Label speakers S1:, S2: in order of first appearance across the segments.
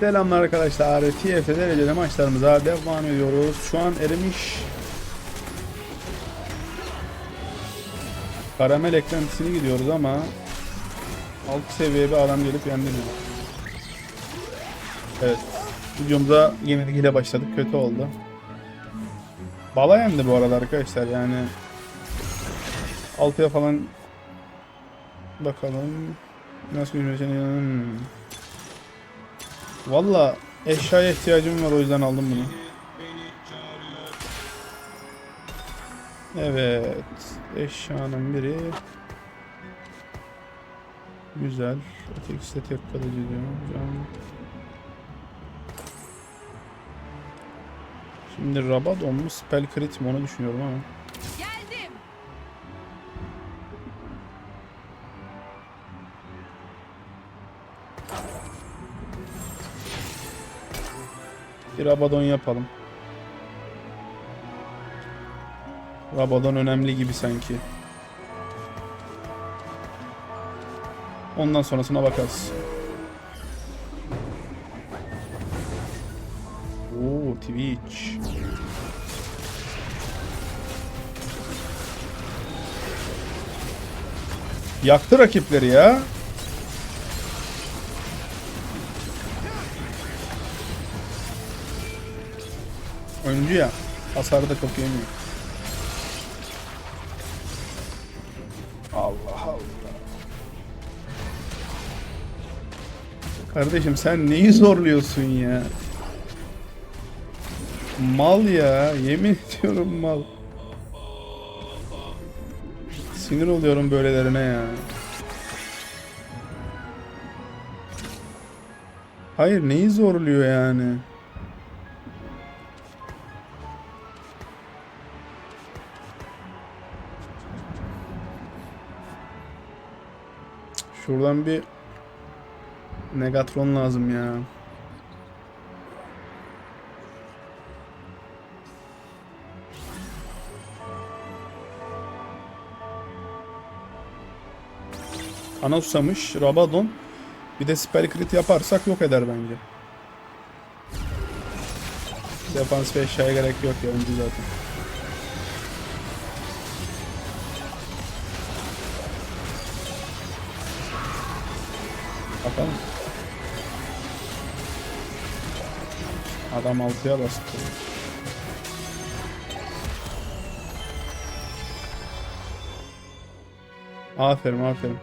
S1: Selamlar arkadaşlar. TFT dereceli maçlarımıza devam ediyoruz. Şu an erimiş karamel eklentisini gidiyoruz ama alt seviye bir adam gelip yendi. Evet. Videomuza yenilgiyle başladık. Kötü oldu. Bala yendi bu arada arkadaşlar yani. Altıya falan bakalım. Nasıl gücümüzün hmm. Valla eşyaya ihtiyacım var o yüzden aldım bunu. Evet. Eşyanın biri güzel. Ötekisi de tek kalıcı diyor. Şimdi Rabadon mu Spell Crit mi onu düşünüyorum ama. Bir Rabadon yapalım. Rabadon önemli gibi sanki. Ondan sonrasına bakarız. Oo Twitch. Yaktı rakipleri ya. Öncü ya. Hasarı da çok yemiyor. Allah Allah. Kardeşim sen neyi zorluyorsun ya? Mal ya. Yemin ediyorum mal. Sinir oluyorum böylelerine ya. Hayır neyi zorluyor yani? Şuradan bir Negatron lazım ya. Ana susamış, Rabadon. Bir de spell crit yaparsak yok eder bence. Defans ve eşyaya gerek yok ya önce zaten. Bakalım. Adam altıya bastı. Aferin aferin.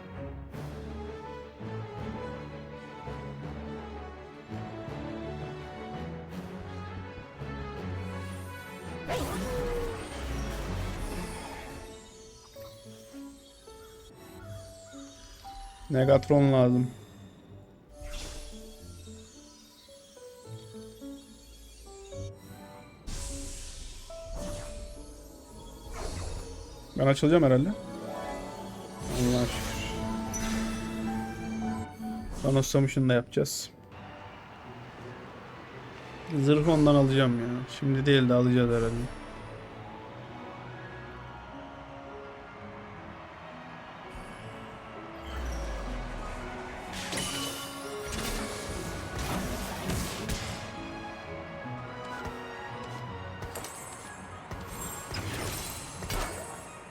S1: Negatron lazım. Ben açılacağım herhalde. Allah şükür. Thanos Samus'unu da yapacağız. Zırh ondan alacağım ya. Şimdi değil de alacağız herhalde.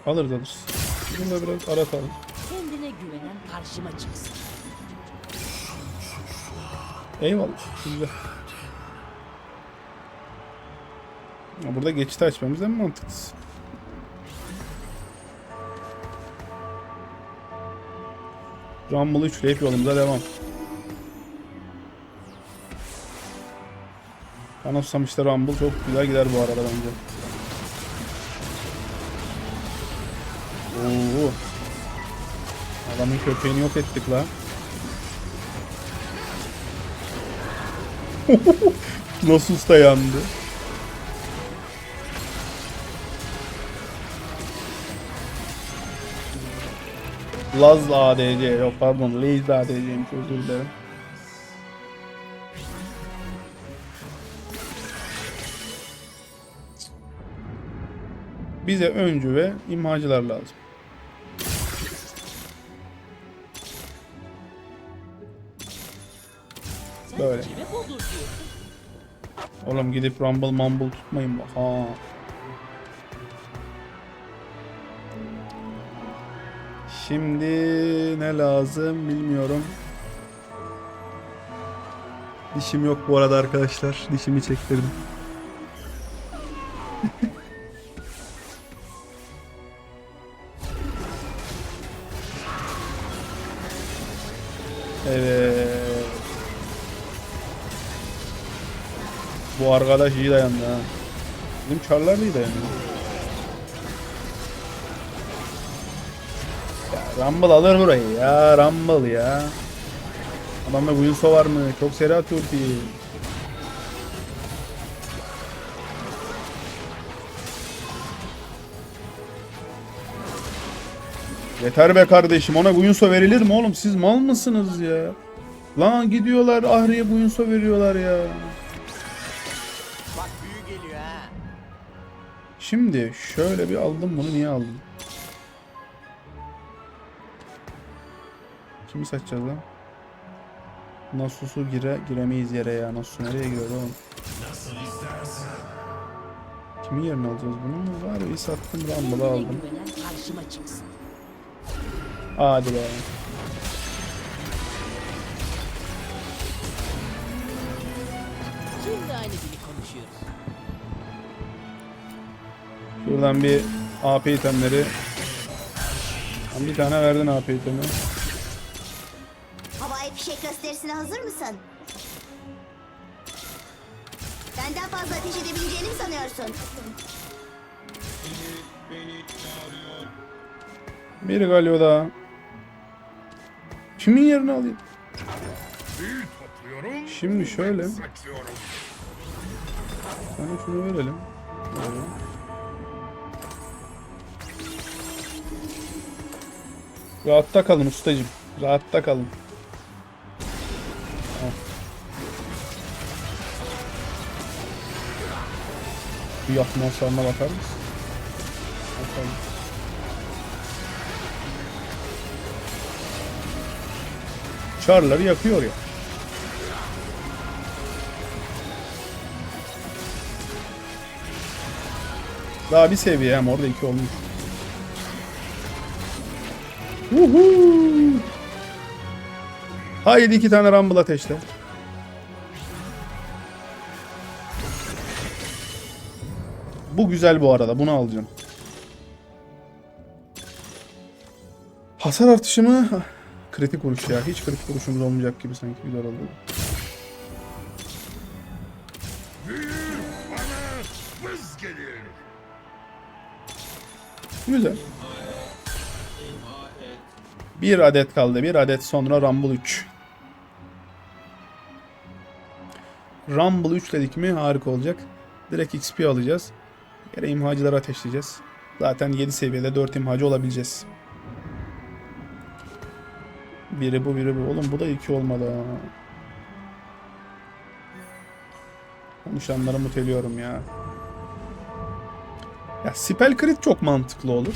S1: Alırız alırız. Bunu da biraz aratalım.
S2: Kendine güvenen karşıma çıksın.
S1: Eyvallah. Güzel. Burada geçit açmamız en mantıklısı. Rumble'ı üçleyip yolumuza devam. İşte Rumble çok güzel gider bu arada bence. Adamın köpeğini yok ettik la. Nasıl usta yandı? Laz ADC yok pardon Laze ADC'ymiş özür dilerim. Bize öncü ve imhacılar lazım. Böyle. Oğlum gidip rumble mumble tutmayın bak ha. Şimdi ne lazım bilmiyorum. Dişim yok bu arada arkadaşlar. Dişimi çektirdim. evet. Bu arkadaş iyi dayandı ha. Bizim çarlar iyi dayanıyor. Ya Rumble alır burayı ya Rumble ya. Adamda Guinsoo var mı? Çok seri atıyor ki. Yeter be kardeşim ona Guinsoo verilir mi oğlum? Siz mal mısınız ya? Lan gidiyorlar Ahri'ye Guinsoo veriyorlar ya. Şimdi şöyle bir aldım bunu niye aldım? Kimi saçacağız lan? Nasus'u gire, giremeyiz yere ya. Nasus nereye giriyor oğlum? Kimin yerine alacağız bunu? Var bir sattım Rumble'ı aldım. Hadi be.
S2: Şimdi aynı
S1: Şuradan bir AP itemleri. Bir tane verdin AP itemi.
S3: Havai fişek gösterisine hazır mısın? Benden fazla ateş edebileceğini mi sanıyorsun?
S1: Bir Galio daha. Kimin yerini alayım? Şimdi şöyle. Sana şunu verelim. Böyle. Rahatta kalın ustacım. Rahatta kalın. Al. Bir yapma hasarına bakar mısın? Bakalım. Çarları yakıyor ya. Daha bir seviye hem orada iki olmuş. Haydi iki tane Rumble ateşle. Bu güzel bu arada. Bunu alacağım. Hasar artışı mı? Kritik vuruş ya. Hiç kritik vuruşumuz olmayacak gibi sanki.
S4: Vız gelir.
S1: Güzel. Bir adet kaldı. Bir adet sonra Rumble 3. Rumble 3 dedik mi harika olacak. Direkt XP alacağız. Yere imhacıları ateşleyeceğiz. Zaten 7 seviyede 4 imhacı olabileceğiz. Biri bu biri bu. Oğlum bu da 2 olmadı ha. Konuşanları muteliyorum ya. Ya spell crit çok mantıklı olur.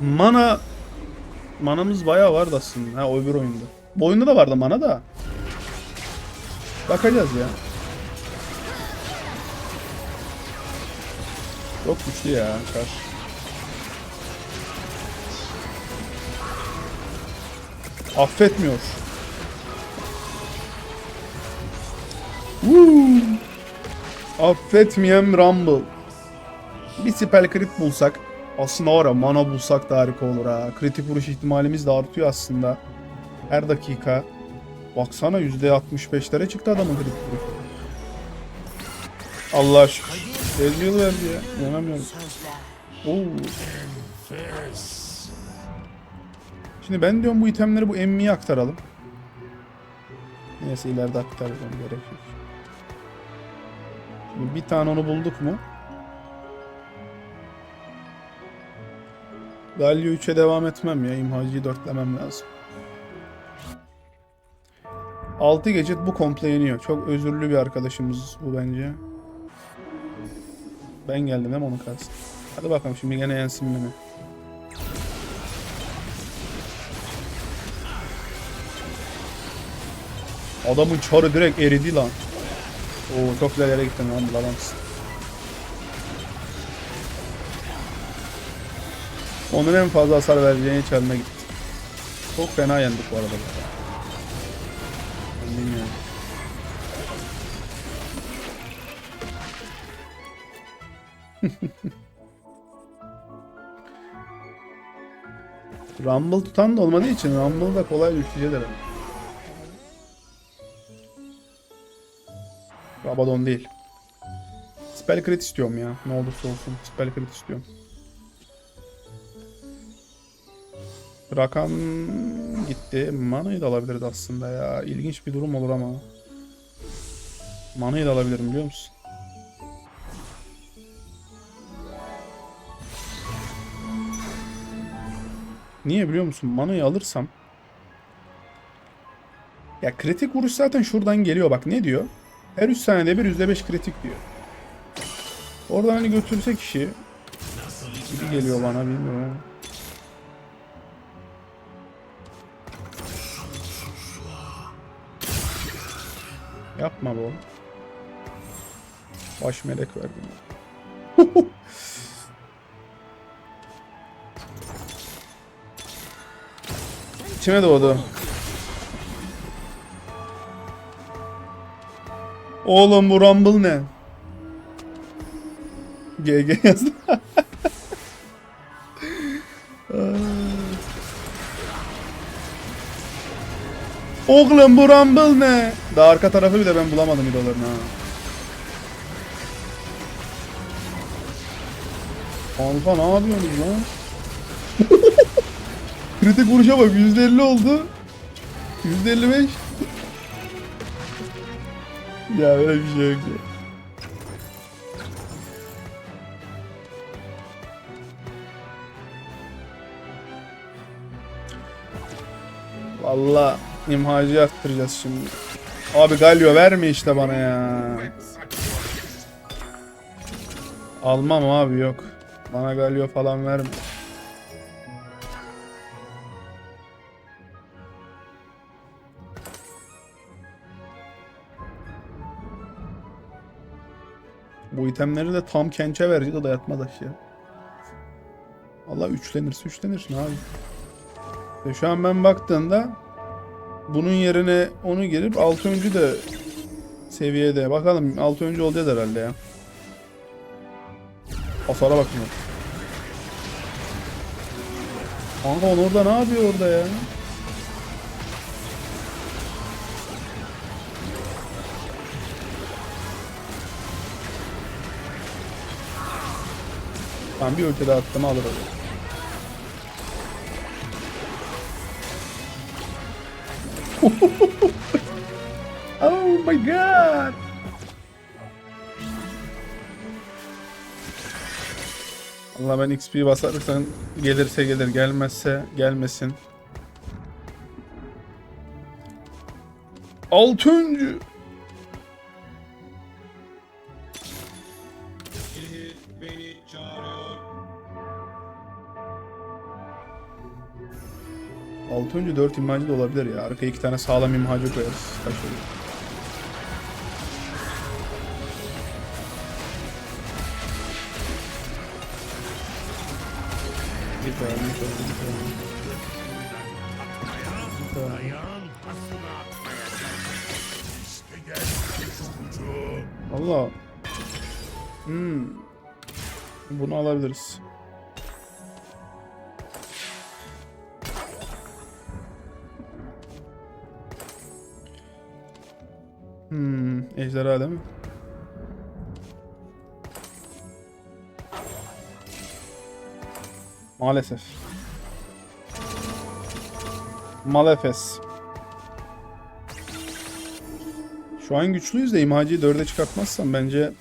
S1: Mana manamız bayağı vardı aslında. Ha o öbür oyunda. Bu oyunda da vardı mana da. Bakacağız ya. Çok güçlü ya kar. Affetmiyor. Woo! Affetmeyen Rumble. Bir spell crit bulsak aslında var mana bulsak da harika olur ha. Kritik vuruş ihtimalimiz de artıyor aslında. Her dakika. Baksana %65'lere çıktı adamın kritik vuruş. Allah şükür. Ezreal verdi ya. İnanamıyorum. Oo. Şimdi ben diyorum bu itemleri bu emmiye aktaralım. Neyse ileride aktarırım gerek yok. Şimdi bir tane onu bulduk mu? Galio 3'e devam etmem ya. İmhacıyı dörtlemem lazım. 6 gecet bu komple yeniyor. Çok özürlü bir arkadaşımız bu bence. Ben geldim hem onun karşısına. Hadi bakalım şimdi gene yensin beni. Adamın çarı direkt eridi lan. Oo çok güzel yere gittin lan bulamazsın. Onun en fazla hasar vereceğini çarına gitti. Çok fena yendik bu arada. Bilmiyorum. Rumble tutan da olmadığı için Rumble da kolay düşeceğiz herhalde. Rabadon değil. Spell crit istiyorum ya. Ne olursa olsun. Spell crit istiyorum. Rakan gitti. Mana'yı da alabiliriz aslında ya. İlginç bir durum olur ama. Mana'yı da alabilirim biliyor musun? Niye biliyor musun? Mana'yı alırsam ya kritik vuruş zaten şuradan geliyor bak ne diyor? Her 3 saniyede bir %5 kritik diyor. Oradan hani götürsek işi gibi geliyor bana bilmiyorum. Yapma bu. Baş melek verdim. İçime doğdu. Oğlum bu Rumble ne? GG yazdı. Oğlum bu Rumble ne? Daha arka tarafı bile ben bulamadım idolarını ha. Alfa ne yapıyorsunuz lan? Kritik vuruşa bak %50 oldu. %55. ya öyle bir şey yok ya. Valla imhacı arttıracağız şimdi. Abi Galio verme işte bana ya. Almam abi yok. Bana Galio falan verme. Bu itemleri de tam kençe verecek o da yatmaz aşağı. Allah üçlenirse üçlenir ne abi. Ve şu an ben baktığımda bunun yerine onu girip 6 öncü de seviyede. Bakalım 6 öncü olacağız herhalde ya. Hasara bakın. Kanka onu orada ne yapıyor orada ya? Tamam bir ülkede attım alır orada. oh my god! Allah ben XP basarsan gelirse gelir gelmezse gelmesin. Altıncı. Altı önce 4 imhacı da olabilir ya. Arkaya iki tane sağlam imhacı koyarız. Kaç. Allah. Hmm. Bunu alabiliriz. Ejderha değil mi? Maalesef. Malefes. Şu an güçlüyüz de imhacıyı 4'e çıkartmazsam bence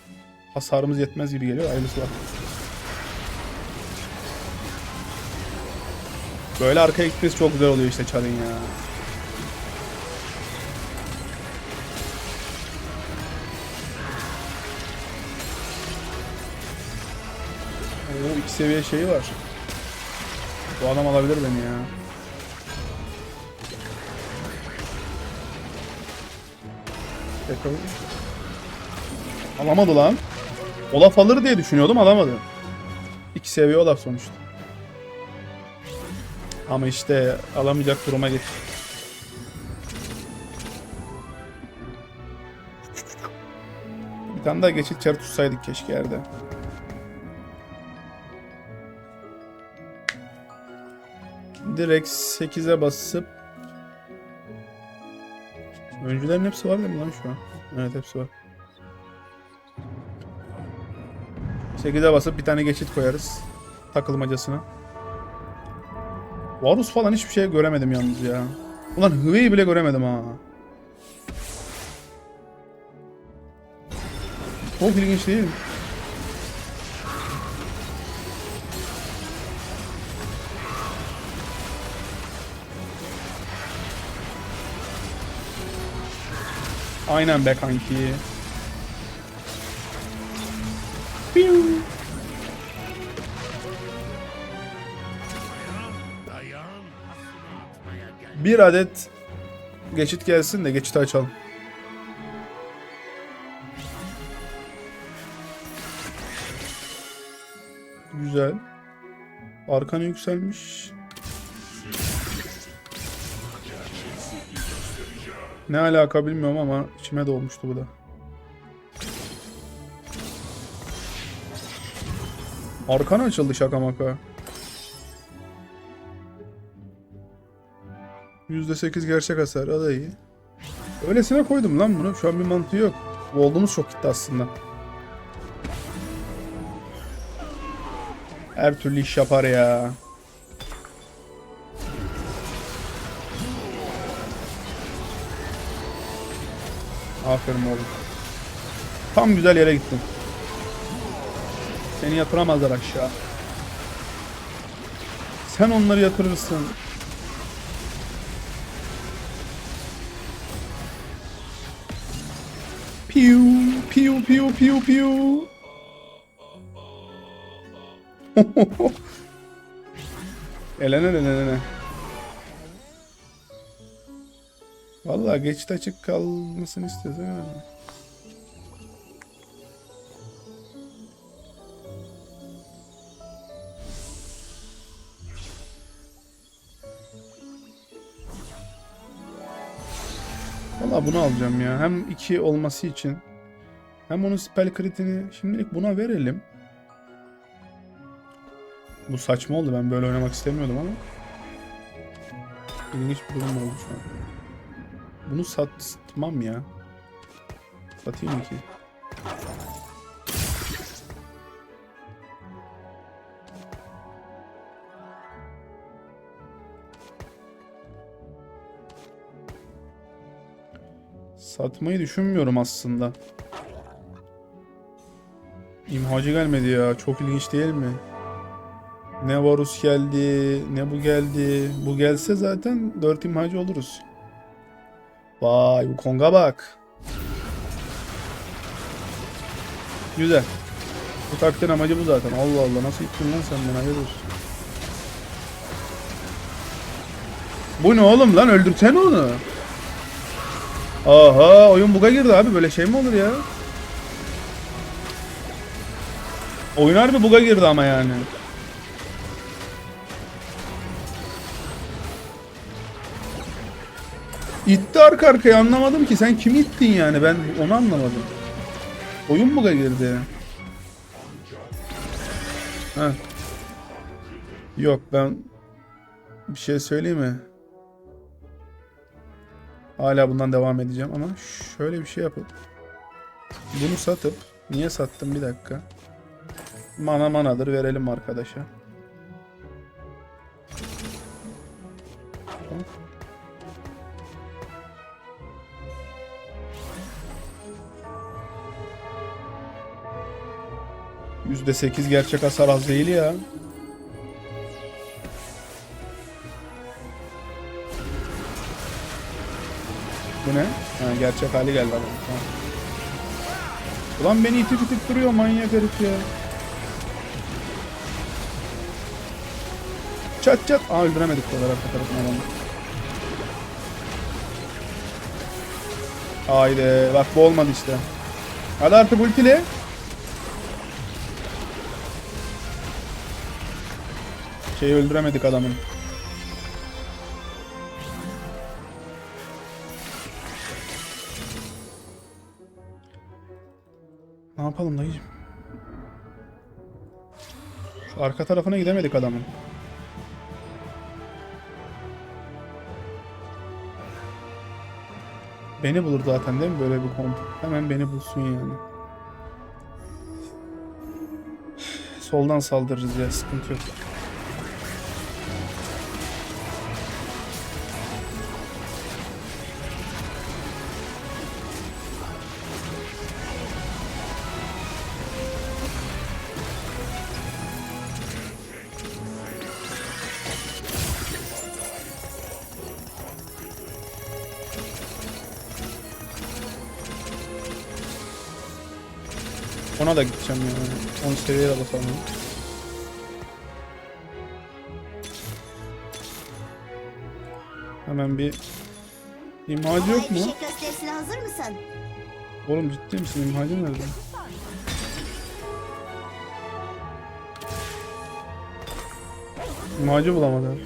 S1: hasarımız yetmez gibi geliyor. Hayırlısı var. Böyle arkaya gitmesi çok güzel oluyor işte Char'ın ya. Oo iki seviye şeyi var. Bu adam alabilir beni ya. Tekrar. Alamadı lan. Olaf alır diye düşünüyordum alamadı. İki seviye Olaf sonuçta. Ama işte alamayacak duruma geç. Bir tane daha geçit çarı tutsaydık keşke yerde. Direkt 8'e basıp Öncülerin hepsi var değil mi lan şu an? Evet hepsi var. 8'e basıp bir tane geçit koyarız. Takılmacasına. Varus falan hiçbir şey göremedim yalnız ya. Ulan Hıveyi bile göremedim ha. Çok ilginç değil mi? Aynen be kanki. Piu. Bir adet geçit gelsin de geçiti açalım. Güzel. Arkanı yükselmiş. Ne alaka bilmiyorum ama içime doğmuştu bu da. Arkanı açıldı şaka maka. %8 gerçek hasar. O da iyi. Öylesine koydum lan bunu. Şu an bir mantığı yok. Gold'umuz çok gitti aslında. Her türlü iş yapar ya. Aferin oğlum. Tam güzel yere gittin. Seni yatıramazlar aşağı. Sen onları yatırırsın. Piu, piu, piu, piu, piu. elene elene Vallahi geçit açık kalmasını istiyorsan öyle. Valla bunu alacağım ya. Hem 2 olması için. Hem onun spell critini şimdilik buna verelim. Bu saçma oldu. Ben böyle oynamak istemiyordum ama. İlginç bir durum oldu şu an. Bunu satmam ya. Satayım mı ki? Satmayı düşünmüyorum aslında. İmhacı gelmedi ya. Çok ilginç değil mi? Ne Varus geldi, ne bu geldi. Bu gelse zaten 4 imhacı oluruz. Vay bu Kong'a bak. Güzel. Bu taktiğin amacı bu zaten. Allah Allah nasıl gittin lan sen bana hayırdır. Bu ne oğlum lan öldürsene onu. Aha oyun buga girdi abi böyle şey mi olur ya? Oyun harbi buga girdi ama yani. İtti arka arkaya anlamadım ki sen kimi ittin yani ben onu anlamadım. Oyun buga girdi. Ha. Yok ben bir şey söyleyeyim mi? Hala bundan devam edeceğim ama şöyle bir şey yapıp bunu satıp niye sattım bir dakika. Mana manadır verelim arkadaşa. %8 gerçek hasar az değil ya. Bu ne? Ha, gerçek hali geldi adam. Tamam. Ulan beni itip itip duruyor manyak herif ya. Çat çat. Aa öldüremedik bu kadar arka tarafına adamı. Haydi bak bu olmadı işte. Hadi artık ultili. Şeyi öldüremedik adamın. Ne yapalım dayıcım? Şu arka tarafına gidemedik adamın. Beni bulur zaten değil mi böyle bir komp? Hemen beni bulsun yani. Soldan saldırırız ya sıkıntı yok. Ona da gideceğim yani. 10 seviyeye de basalım. Hemen bir imhacı yok mu?
S3: gösterisine hazır mısın?
S1: Oğlum ciddi misin? İmhacı nerede? İmhacı bulamadı.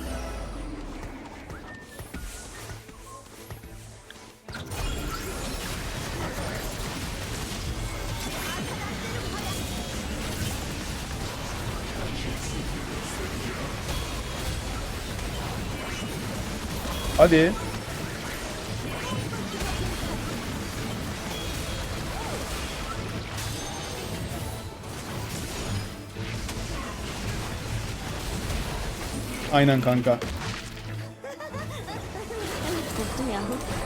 S1: Hadi. Aynen kanka.
S3: Korktum yahu.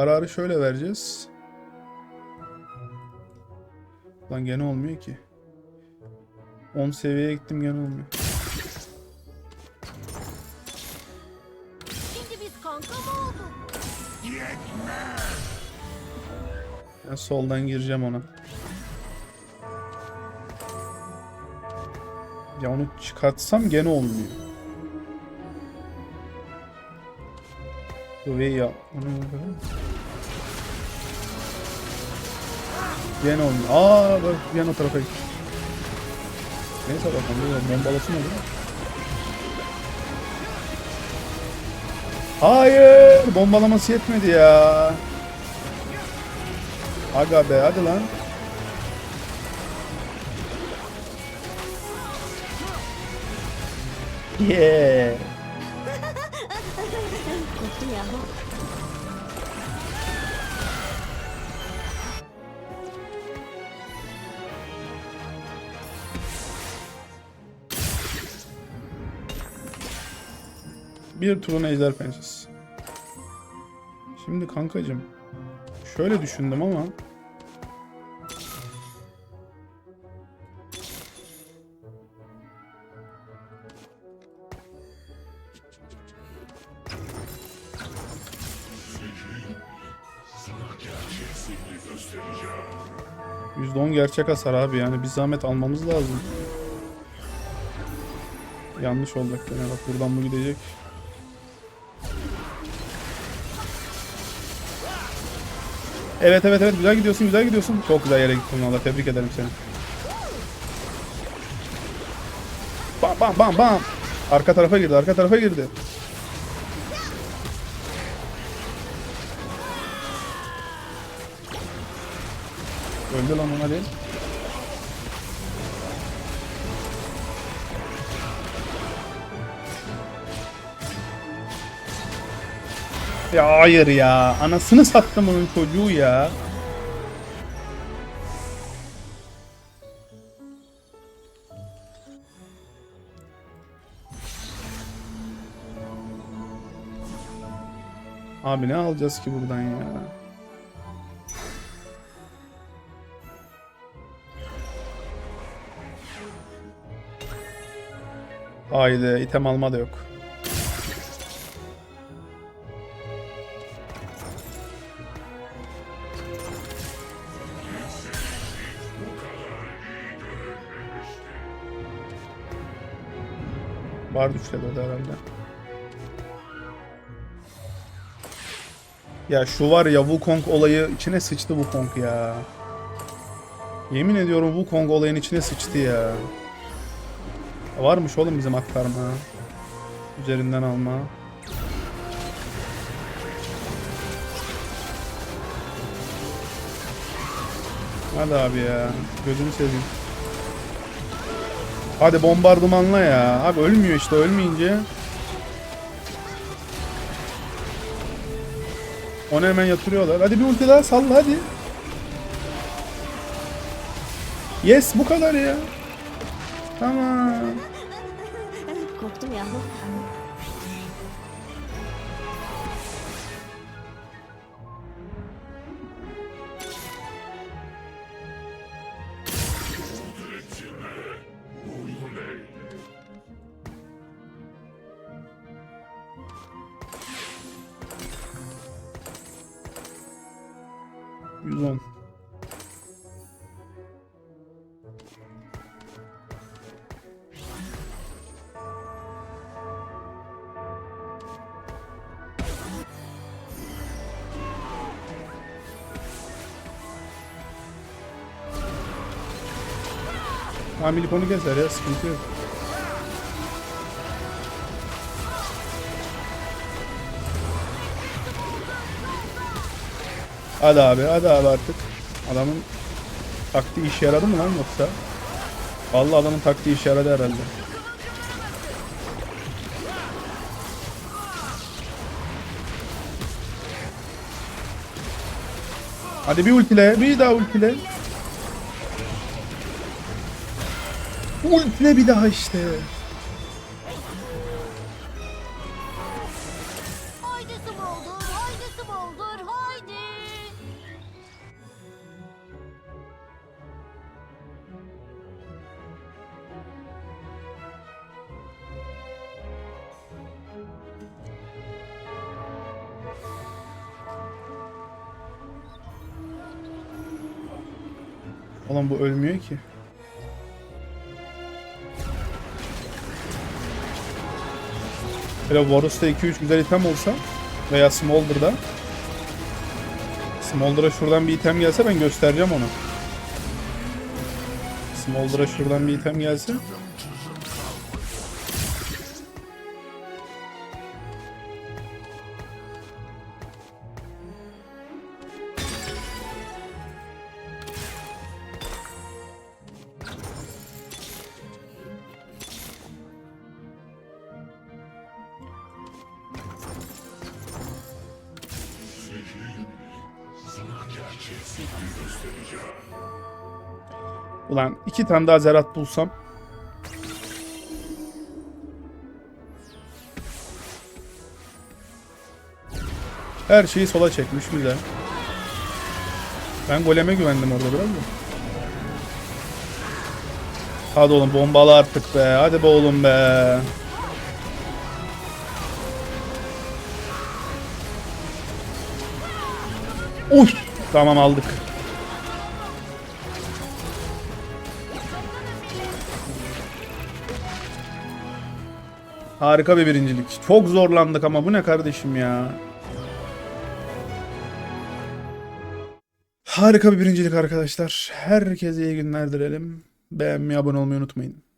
S1: Kararı şöyle vereceğiz. Lan gene olmuyor ki. 10 seviyeye gittim gene olmuyor.
S3: Şimdi biz kanka mı olduk?
S1: Ben soldan gireceğim ona. Ya onu çıkartsam gene olmuyor. Bu ya. Onu bakalım. Gene olmuyor. Aa bak gene o tarafa gitti. Neyse bakalım. Böyle bombalasın olur. Hayır! Bombalaması yetmedi ya. Aga be hadi lan. Yeah. Bir turun ejder pençesi. Şimdi kankacım. Şöyle düşündüm ama. %10 gerçek hasar abi yani bir zahmet almamız lazım. Yanlış olacak yani bak buradan bu gidecek. Evet evet evet güzel gidiyorsun güzel gidiyorsun. Çok güzel yere gittin valla tebrik ederim seni. Bam bam bam bam. Arka tarafa girdi arka tarafa girdi. Öldü lan ona değil. Ya hayır ya. Anasını sattım onun çocuğu ya. Abi ne alacağız ki buradan ya? Haydi item alma da yok. Var düşledi o da herhalde. Ya şu var ya Wukong olayı içine sıçtı Wukong ya. Yemin ediyorum Wukong olayın içine sıçtı ya. Varmış oğlum bizim aktarma. Üzerinden alma. Hadi abi ya. Gözünü seveyim. Hadi bombardımanla ya. Abi ölmüyor işte ölmeyince. Onu hemen yatırıyorlar. Hadi bir ulti daha salla hadi. Yes bu kadar ya. Tamam.
S3: Korktum yahu.
S1: Hamilik onu keser ya sıkıntı yok. Hadi abi hadi abi artık. Adamın taktiği işe yaradı mı lan yoksa? Vallahi adamın taktiği işe yaradı herhalde. Hadi bir ultile, bir daha ultile. Ultile bir daha işte. Oğlum bu ölmüyor ki. Böyle Varus'ta 2-3 güzel item olsa veya Smolder'da Smolder'a şuradan bir item gelse ben göstereceğim onu. Smolder'a şuradan bir item gelse Ulan iki tane daha Zerat bulsam Her şeyi sola çekmiş güzel. Ben goleme güvendim orada biraz da. Hadi oğlum bombalı artık be. Hadi be oğlum be. Uy. Tamam aldık. Harika bir birincilik. Çok zorlandık ama bu ne kardeşim ya. Harika bir birincilik arkadaşlar. Herkese iyi günler dilerim. Beğenmeyi, abone olmayı unutmayın.